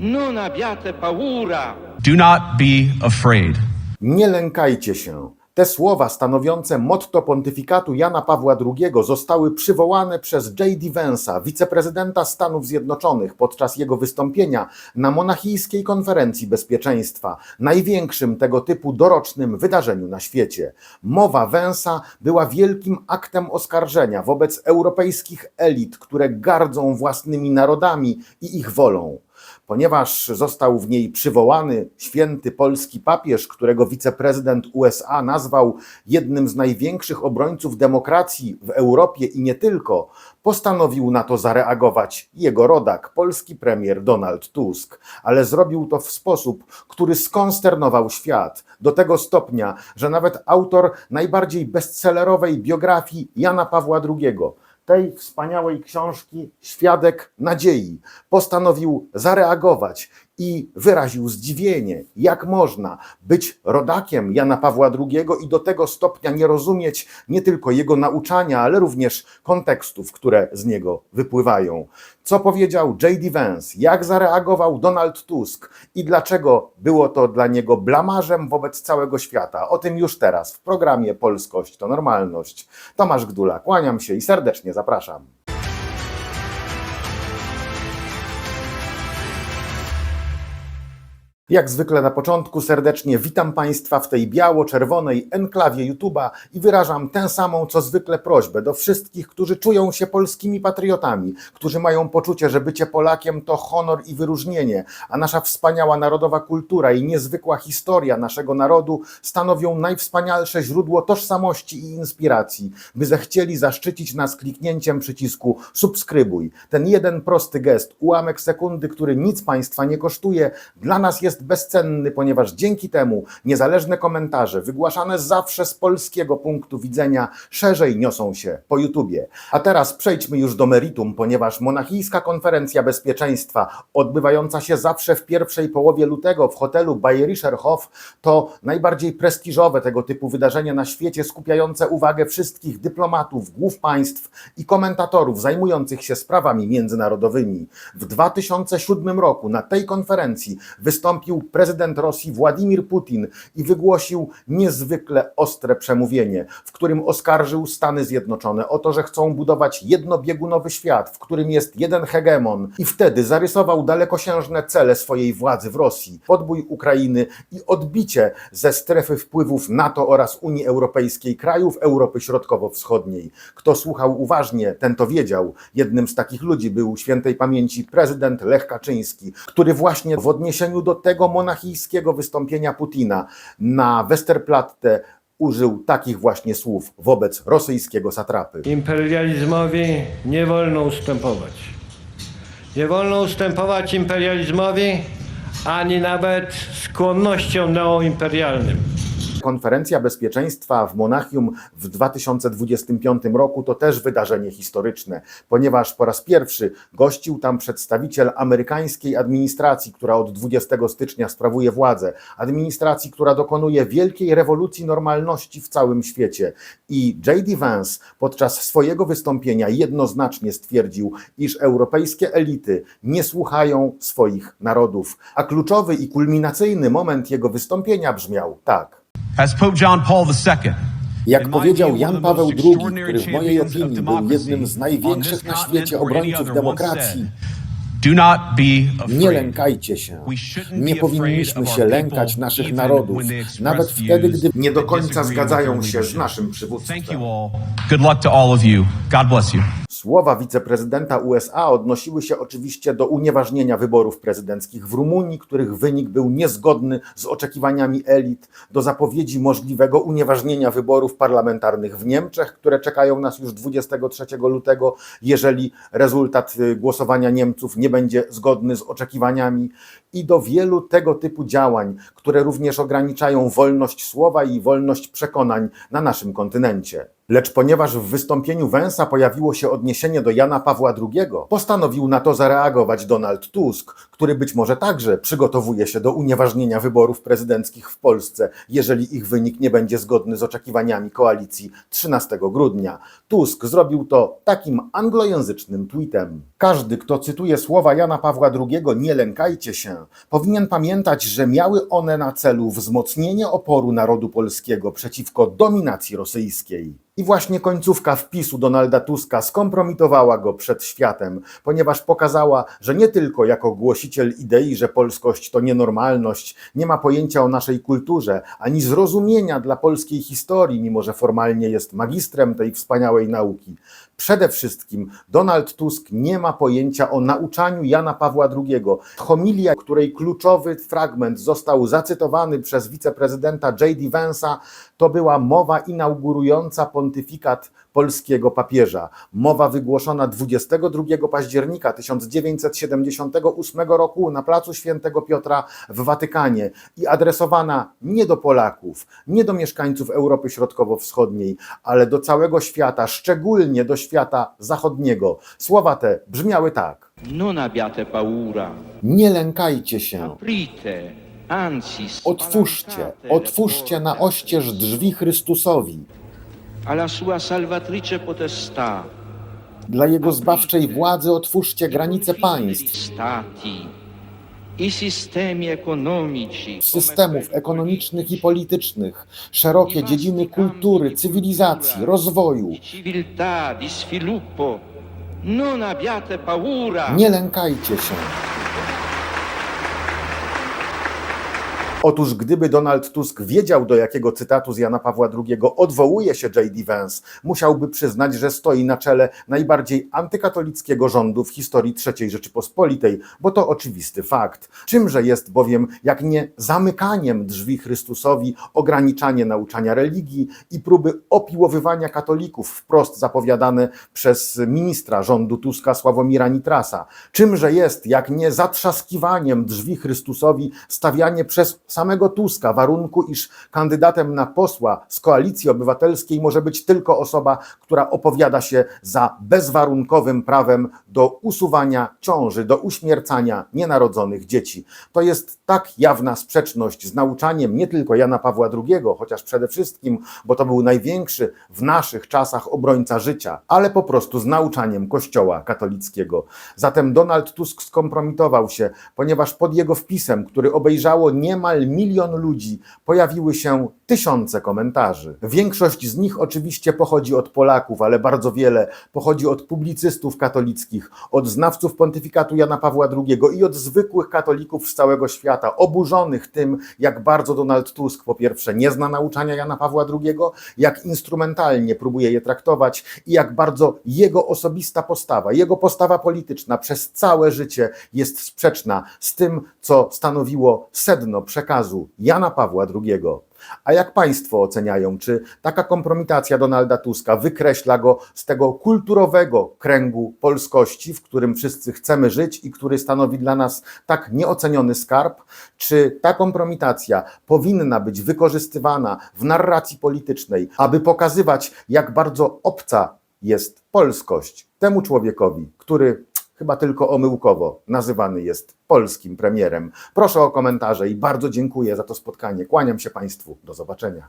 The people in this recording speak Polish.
non abbiate paura. Do not be afraid. Nie lękajcie się. Te słowa stanowiące motto pontyfikatu Jana Pawła II zostały przywołane przez J.D. Vance'a, wiceprezydenta Stanów Zjednoczonych, podczas jego wystąpienia na monachijskiej konferencji bezpieczeństwa, największym tego typu dorocznym wydarzeniu na świecie. Mowa Vance'a była wielkim aktem oskarżenia wobec europejskich elit, które gardzą własnymi narodami i ich wolą ponieważ został w niej przywołany święty polski papież, którego wiceprezydent USA nazwał jednym z największych obrońców demokracji w Europie i nie tylko, postanowił na to zareagować jego rodak, polski premier Donald Tusk, ale zrobił to w sposób, który skonsternował świat do tego stopnia, że nawet autor najbardziej bestsellerowej biografii Jana Pawła II tej wspaniałej książki Świadek Nadziei. Postanowił zareagować i wyraził zdziwienie, jak można być rodakiem Jana Pawła II i do tego stopnia nie rozumieć nie tylko jego nauczania, ale również kontekstów, które z niego wypływają. Co powiedział J.D. Vance, jak zareagował Donald Tusk i dlaczego było to dla niego blamarzem wobec całego świata. O tym już teraz w programie Polskość to Normalność. Tomasz Gdula, kłaniam się i serdecznie zapraszam. Jak zwykle na początku serdecznie witam Państwa w tej biało-czerwonej enklawie YouTube'a i wyrażam tę samą co zwykle prośbę do wszystkich, którzy czują się polskimi patriotami, którzy mają poczucie, że bycie Polakiem to honor i wyróżnienie, a nasza wspaniała narodowa kultura i niezwykła historia naszego narodu stanowią najwspanialsze źródło tożsamości i inspiracji, by zechcieli zaszczycić nas kliknięciem przycisku subskrybuj. Ten jeden prosty gest, ułamek sekundy, który nic Państwa nie kosztuje, dla nas jest bezcenny, ponieważ dzięki temu niezależne komentarze wygłaszane zawsze z polskiego punktu widzenia szerzej niosą się po YouTubie. A teraz przejdźmy już do meritum, ponieważ monachijska konferencja bezpieczeństwa odbywająca się zawsze w pierwszej połowie lutego w hotelu Bayerischer Hof to najbardziej prestiżowe tego typu wydarzenie na świecie skupiające uwagę wszystkich dyplomatów, głów państw i komentatorów zajmujących się sprawami międzynarodowymi. W 2007 roku na tej konferencji wystąpił prezydent Rosji Władimir Putin i wygłosił niezwykle ostre przemówienie, w którym oskarżył Stany Zjednoczone o to, że chcą budować jednobiegunowy świat, w którym jest jeden hegemon i wtedy zarysował dalekosiężne cele swojej władzy w Rosji, podbój Ukrainy i odbicie ze strefy wpływów NATO oraz Unii Europejskiej krajów Europy Środkowo-Wschodniej. Kto słuchał uważnie, ten to wiedział. Jednym z takich ludzi był świętej pamięci prezydent Lech Kaczyński, który właśnie w odniesieniu do tego monachijskiego wystąpienia Putina na Westerplatte użył takich właśnie słów wobec rosyjskiego satrapy. Imperializmowi nie wolno ustępować. Nie wolno ustępować imperializmowi ani nawet skłonnościom neoimperialnym. Konferencja Bezpieczeństwa w Monachium w 2025 roku to też wydarzenie historyczne, ponieważ po raz pierwszy gościł tam przedstawiciel amerykańskiej administracji, która od 20 stycznia sprawuje władzę, administracji, która dokonuje wielkiej rewolucji normalności w całym świecie. I J.D. Vance podczas swojego wystąpienia jednoznacznie stwierdził, iż europejskie elity nie słuchają swoich narodów. A kluczowy i kulminacyjny moment jego wystąpienia brzmiał tak. Jak powiedział Jan Paweł II, który w mojej opinii był jednym z największych na świecie obrońców demokracji, nie lękajcie się. Nie powinniśmy się lękać naszych narodów, nawet wtedy, gdy nie do końca zgadzają się z naszym Thank Słowa wiceprezydenta USA odnosiły się oczywiście do unieważnienia wyborów prezydenckich w Rumunii, których wynik był niezgodny z oczekiwaniami elit, do zapowiedzi możliwego unieważnienia wyborów parlamentarnych w Niemczech, które czekają nas już 23 lutego, jeżeli rezultat y, głosowania Niemców nie będzie zgodny z oczekiwaniami, i do wielu tego typu działań, które również ograniczają wolność słowa i wolność przekonań na naszym kontynencie. Lecz ponieważ w wystąpieniu Węsa pojawiło się odniesienie do Jana Pawła II, postanowił na to zareagować Donald Tusk, który być może także przygotowuje się do unieważnienia wyborów prezydenckich w Polsce, jeżeli ich wynik nie będzie zgodny z oczekiwaniami koalicji 13 grudnia. Tusk zrobił to takim anglojęzycznym tweetem. Każdy, kto cytuje słowa Jana Pawła II, nie lękajcie się, powinien pamiętać, że miały one na celu wzmocnienie oporu narodu polskiego przeciwko dominacji rosyjskiej. I właśnie końcówka wpisu Donalda Tuska skompromitowała go przed światem, ponieważ pokazała, że nie tylko jako głosiciel idei, że polskość to nienormalność, nie ma pojęcia o naszej kulturze, ani zrozumienia dla polskiej historii, mimo że formalnie jest magistrem tej wspaniałej nauki. Przede wszystkim Donald Tusk nie ma pojęcia o nauczaniu Jana Pawła II. Homilia, której kluczowy fragment został zacytowany przez wiceprezydenta J.D. Vance'a, to była mowa inaugurująca pontyfikat polskiego papieża. Mowa wygłoszona 22 października 1978 roku na placu Świętego Piotra w Watykanie i adresowana nie do Polaków, nie do mieszkańców Europy Środkowo-Wschodniej, ale do całego świata, szczególnie do świata zachodniego. Słowa te brzmiały tak: Non abbiate paura. Nie lękajcie się. Otwórzcie, otwórzcie na oścież drzwi Chrystusowi, alla sua salvatrice potestà. dla Jego zbawczej władzy otwórzcie granice państw, Stati, i economici, systemów ekonomicznych i politycznych, szerokie dziedziny kultury, cywilizacji, rozwoju. civiltà, di sviluppo. Non abbiate paura. Nie lękajcie się. Otóż gdyby Donald Tusk wiedział, do jakiego cytatu z Jana Pawła II odwołuje się J.D. Vance, musiałby przyznać, że stoi na czele najbardziej antykatolickiego rządu w historii III Rzeczypospolitej, bo to oczywisty fakt. Czymże jest bowiem, jak nie zamykaniem drzwi Chrystusowi, ograniczanie nauczania religii i próby opiłowywania katolików wprost zapowiadane przez ministra rządu Tuska Sławomira Nitrasa. Czymże jest, jak nie zatrzaskiwaniem drzwi Chrystusowi, stawianie przez samego Tuska warunku, iż kandydatem na posła z koalicji obywatelskiej może być tylko osoba, która opowiada się za bezwarunkowym prawem do usuwania ciąży, do uśmiercania nienarodzonych dzieci. To jest tak jawna sprzeczność z nauczaniem nie tylko Jana Pawła II, chociaż przede wszystkim, bo to był największy w naszych czasach obrońca życia, ale po prostu z nauczaniem Kościoła katolickiego. Zatem Donald Tusk skompromitował się, ponieważ pod jego wpisem, który obejrzało niemal milion ludzi, pojawiły się tysiące komentarzy. Większość z nich oczywiście pochodzi od Polaków, ale bardzo wiele pochodzi od publicystów katolickich, od znawców pontyfikatu Jana Pawła II i od zwykłych katolików z całego świata, oburzonych tym, jak bardzo Donald Tusk po pierwsze nie zna nauczania Jana Pawła II, jak instrumentalnie próbuje je traktować i jak bardzo jego osobista postawa, jego postawa polityczna przez całe życie jest sprzeczna z tym, co stanowiło sedno przekazu Jana Pawła II. A jak Państwo oceniają, czy taka kompromitacja Donalda Tuska wykreśla go z tego kulturowego kręgu polskości, w którym wszyscy chcemy żyć i który stanowi dla nas tak nieoceniony skarb? Czy ta kompromitacja powinna być wykorzystywana w narracji politycznej, aby pokazywać, jak bardzo obca jest polskość temu człowiekowi, który chyba tylko omyłkowo nazywany jest polskim premierem. Proszę o komentarze i bardzo dziękuję za to spotkanie. Kłaniam się Państwu. Do zobaczenia.